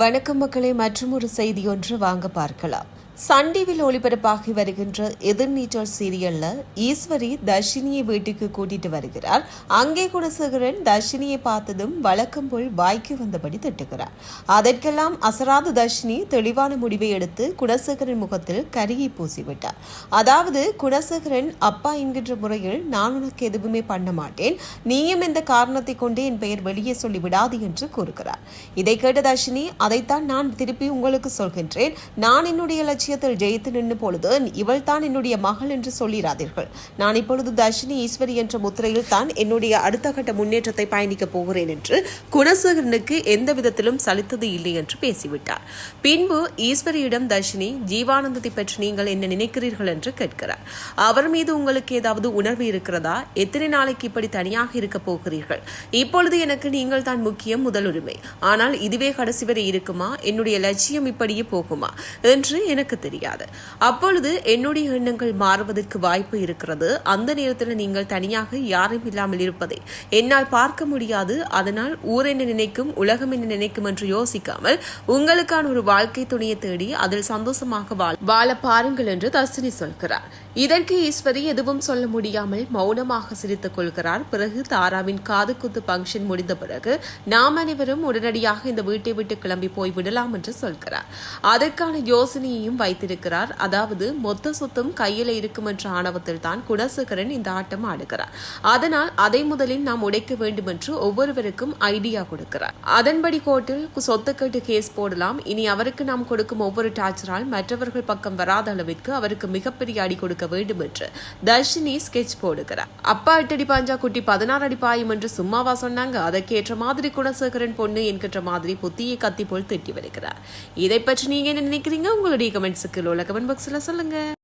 வணக்கம் மக்களை மற்றும் ஒரு செய்தி ஒன்று வாங்க பார்க்கலாம். சன் டிவியில் ஒளிபரப்பாகி வருகின்ற எதிர்நீச்சல் சீரியல்ல ஈஸ்வரி தர்ஷினியை வீட்டுக்கு கூட்டிட்டு வருகிறார். அங்கே குணசேகரன் தர்ஷினியை பார்த்ததும் வழக்கம் போல் வாய்க்கு வந்தபடி திட்டுகிறார். அதற்கெல்லாம் அசராத தர்ஷினி தெளிவான முடிவை எடுத்து குணசேகரன் முகத்தில் கருகி பூசிவிட்டார். அதாவது குணசேகரன் அப்பா என்கின்ற முறையில் நான் உனக்கு எதுவுமே பண்ண மாட்டேன். நீயும் இந்த காரணத்தை கொண்டு என் பெயர் வெளியே சொல்லி விடாது என்று கூறுகிறார். இதை கேட்ட தர்ஷினி அதைத்தான் நான் திருப்பி உங்களுக்கு சொல்கின்றேன். நான் என்னுடைய விஷயத்தில் ஜெயித்து நின்று பொழுது இவள் தான் என்னுடைய மகள் என்று சொல்லிடாதீர்கள் நான் இப்பொழுது தர்ஷினி ஈஸ்வரி என்ற முத்திரையில் தான் என்னுடைய அடுத்த கட்ட முன்னேற்றத்தை பயணிக்கப் போகிறேன் என்று குணசேகரனுக்கு எந்த விதத்திலும் சலித்தது இல்லை என்று பேசிவிட்டார். பின்பு ஈஸ்வரியிடம் தர்ஷினி ஜீவானந்தத்தை பற்றி நீங்கள் என்ன நினைக்கிறீர்கள்? என்று கேட்கிறார். அவர் மீது உங்களுக்கு ஏதாவது உணர்வு இருக்கிறதா? எத்தனை நாளைக்கு இப்படி தனியாக இருக்க போகிறீர்கள்? இப்பொழுது எனக்கு நீங்கள் தான் முக்கியம் முதலுரிமை. ஆனால் இதுவே கடைசி வரை இருக்குமா? என்னுடைய லட்சியம் இப்படியே போகுமா? என்று எனக்கு தெரியாது. அப்பொழுது என்னுடைய எண்ணங்கள் மாறுவதற்கு வாய்ப்பு இருக்கிறது. அந்த நேரத்தில் நீங்கள் தனியாக யாரும் இல்லாமல் இருப்பதை என்னால் பார்க்க முடியாது. அதனால் ஊர் என்ன நினைக்கும் உலகம் என்ன நினைக்கும் என்று யோசிக்காமல் உங்களுக்கான ஒரு வாழ்க்கை துணையை தேடி அதில் சந்தோஷமாக வாழ பாருங்கள் என்று தர்சினி சொல்கிறார். இதற்கு ஈஸ்வரி எதுவும் சொல்ல முடியாமல் மௌனமாக சிரித்துக் கொள்கிறார். பிறகு தாராவின் காது குத்து பங்கன் முடிந்த பிறகு நாம் அனைவரும் உடனடியாக இந்த வீட்டை விட்டு கிளம்பி போய் விடலாம் என்று சொல்கிறார். அதற்கான யோசனையையும் வைத்திருக்கிறார். அதாவது மொத்த சொத்தும் கையில் இருக்கும் என்ற ஆணவத்தில் தான் குணசேகரன் இந்த ஆட்டம் ஆடுகிறார். அதனால் அதை முதலில் நாம் உடைக்க வேண்டும் என்று ஒவ்வொருவருக்கும் ஐடியா கொடுக்கிறார். அதன்படி கோர்ட்டில் சொத்துக்கட்டு கேஸ் போடலாம். இனி அவருக்கு நாம் கொடுக்கும் ஒவ்வொரு டார்ச்சரால் மற்றவர்கள் பக்கம் வராத அளவிற்கு அவருக்கு மிகப்பெரிய அடி கொடுக்க வேண்டும் என்று தர்ஷினி ஸ்கெச் போடுகிறார். அப்பா எட்டடி பாஞ்சா குட்டி பதினாறு அடி பாயும் என்று சும்மாவா சொன்னாங்க. அதற்கேற்ற மாதிரி குணசேகரன் பொண்ணு என்கின்ற மாதிரி புத்தியை கத்தி போல் திட்டி வருகிறார். இதை பற்றி நீங்க என்ன நினைக்கிறீங்க? உங்களுடைய கமெண்ட்ஸுக்கு லோல கமெண்ட் பாக்ஸில் சொல்லுங்கள்